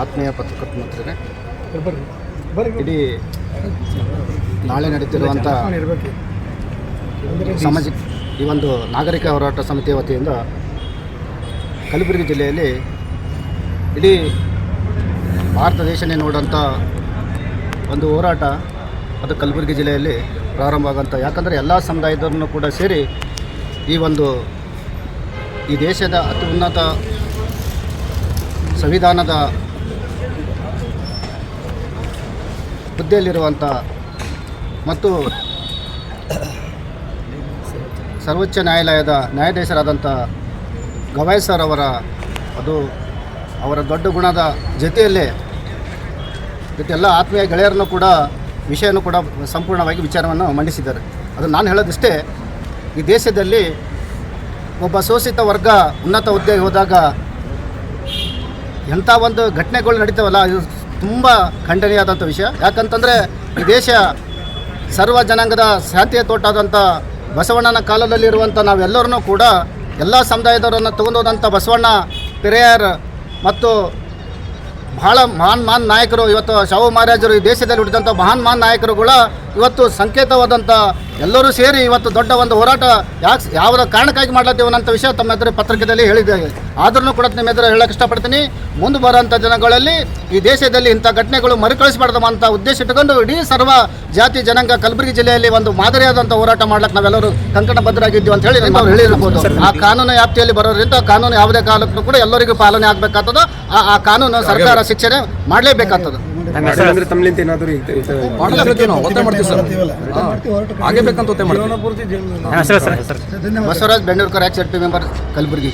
ಆತ್ಮೀಯ ಪತ್ರಕರ್ತ ಮಿತ್ರರೇ ಬರ್ರಿ. ಬರ್ರಿ ಇಡೀ ನಾಳೆ ನಡೀತಿರುವಂಥ ಸಮಾಜ ಸಾಮಾಜಿಕ ಈ ಒಂದು ನಾಗರಿಕ ಹೋರಾಟ ಸಮಿತಿಯ ವತಿಯಿಂದ ಕಲಬುರಗಿ ಜಿಲ್ಲೆಯಲ್ಲಿ ಇಡೀ ಭಾರತ ದೇಶನೇ ನೋಡೋಂಥ ಒಂದು ಹೋರಾಟ ಅದು ಕಲಬುರಗಿ ಜಿಲ್ಲೆಯಲ್ಲಿ ಪ್ರಾರಂಭ ಆಗೋಂಥ ಯಾಕಂದರೆ ಎಲ್ಲ ಸಮುದಾಯದವ್ರನ್ನೂ ಕೂಡ ಸೇರಿ ಈ ಒಂದು ಈ ದೇಶದ ಅತಿ ಉನ್ನತ ಸಂವಿಧಾನದ ಹುದ್ದೆಯಲ್ಲಿರುವಂಥ ಮತ್ತು ಸರ್ವೋಚ್ಚ ನ್ಯಾಯಾಲಯದ ನ್ಯಾಯಾಧೀಶರಾದಂಥ ಗವಾಯ್ ಸರ್ ಅವರ ಅದು ಅವರ ದೊಡ್ಡ ಗುಣದ ಜೊತೆಯಲ್ಲೇ ಜೊತೆಲ್ಲ ಆತ್ಮೀಯ ಗೆಳೆಯರನ್ನು ಕೂಡ, ವಿಷಯನೂ ಕೂಡ ಸಂಪೂರ್ಣವಾಗಿ ವಿಚಾರವನ್ನು ಮಂಡಿಸಿದ್ದಾರೆ. ಅದು ನಾನು ಹೇಳೋದಿಷ್ಟೇ, ಈ ದೇಶದಲ್ಲಿ ಒಬ್ಬ ಶೋಷಿತ ವರ್ಗ ಉನ್ನತ ಹುದ್ದೆಗೆ ಹೋದಾಗ ಎಂಥ ಒಂದು ಘಟನೆಗಳು ನಡೀತಾವಲ್ಲ, ಇದು ತುಂಬ ಖಂಡನೀಯಾದಂಥ ವಿಷಯ. ಯಾಕಂತಂದರೆ ಈ ದೇಶ ಸರ್ವ ಜನಾಂಗದ ಶಾಂತಿಯ ತೋಟಾದಂಥ ಬಸವಣ್ಣನ ಕಾಲದಲ್ಲಿರುವಂಥ ನಾವೆಲ್ಲರನ್ನೂ ಕೂಡ ಎಲ್ಲ ಸಮುದಾಯದವರನ್ನು ತಗೊಂಡೋದಂಥ ಬಸವಣ್ಣ ಪೆರೆಯರ್ ಮತ್ತು ಬಹಳ ಮಹಾನ್ ಮಹಾನ್ ನಾಯಕರು, ಇವತ್ತು ಶಾಹು ಮಹಾರಾಜರು ಈ ದೇಶದಲ್ಲಿ ಹುಟ್ಟಿದಂಥ ಮಹಾನ್ ಮಹಾನ್ ನಾಯಕರುಗಳ ಇವತ್ತು ಸಂಕೇತವಾದಂಥ ಎಲ್ಲರೂ ಸೇರಿ ಇವತ್ತು ದೊಡ್ಡ ಒಂದು ಹೋರಾಟ ಯಾಕೆ ಯಾವ ಕಾರಣಕ್ಕಾಗಿ ಮಾಡ್ಲತ್ತೀವಿ ವಿಷಯ ತಮ್ಮ ಎದುರು ಪತ್ರಿಕೆಯಲ್ಲಿ ಹೇಳಿದ್ದೇವೆ. ಆದ್ರೂ ಕೂಡ ನಿಮ್ಮ ಎದುರು ಹೇಳಕ್ಕೆ ಇಷ್ಟಪಡ್ತೀನಿ. ಮುಂದೆ ಬರೋಂಥ ದಿನಗಳಲ್ಲಿ ಈ ದೇಶದಲ್ಲಿ ಇಂಥ ಘಟನೆಗಳು ಮರುಕಳಿಸಬಾರ್ದು ಅಂತ ಉದ್ದೇಶ ಇಟ್ಟುಕೊಂಡು ಇಡೀ ಸರ್ವ ಜಾತಿ, ಜನಾಂಗ ಕಲಬುರಗಿ ಜಿಲ್ಲೆಯಲ್ಲಿ ಒಂದು ಮಾದರಿಯಾದಂಥ ಹೋರಾಟ ಮಾಡ್ಲಿಕ್ಕೆ ನಾವೆಲ್ಲರೂ ಕಂಕಣಬದ್ಧರಾಗಿದ್ದೀವಿ ಅಂತ ಹೇಳಿ ನಾವು ಹೇಳಿರ್ಬೋದು. ಆ ಕಾನೂನು ವ್ಯಾಪ್ತಿಯಲ್ಲಿ ಬರೋದ್ರಿಂದ ಕಾನೂನು ಯಾವುದೇ ಕಾಲಕ್ಕೂ ಕೂಡ ಎಲ್ಲರಿಗೂ ಪಾಲನೆ ಆಗ್ಬೇಕಾಗ್ತದ. ಆ ಆ ಕಾನೂನು ಸರ್ಕಾರ ಶಿಕ್ಷಣ ಮಾಡಲೇಬೇಕಾಗ್ತದೆ. ಏನಾದ್ರು ಬಸವರಾಜ್ ಬೆಂಗಳೂರು ಆಕ್ಸ್ ಪಿ ಮೆಂಬರ್ ಕಲಬುರಗಿ.